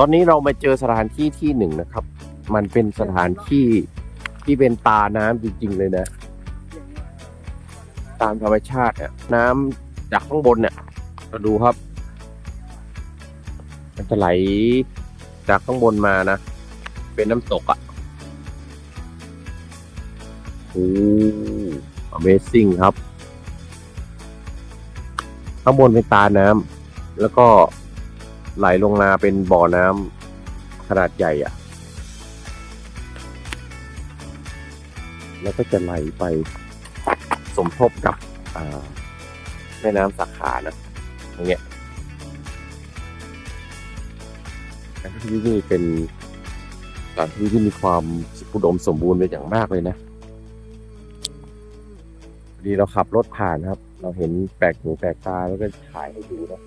ตอนนี้เรามาเจอสถานที่ที่หนึ่งนะครับ มันเป็นสถานที่ที่เป็นตาน้ำจริง ๆ เลยนะ ตามธรรมชาติเนี่ยน้ำจากข้างบนเนี่ยเราดูครับ มันจะไหลจากข้างบนมานะ เป็นน้ำตกอะ่ะโอ้ Amazing ครับ ข้างบนเป็นตาน้ำแล้วก็ ไหลลงมาเป็นบ่อน้ำขนาดใหญ่อะ่ะแล้วก็จะไหลไปสมทบกับแม่น้ำสาขานะตรงเนี้ยที่นี่เป็นสถานที่ที่มีความอุดมสมบูรณ์เป็นอย่างมากเลยนะดีเราขับรถผ่านครับ เราเห็นแปลกหูแปลกตาแล้วก็ถ่ายให้ดูนะ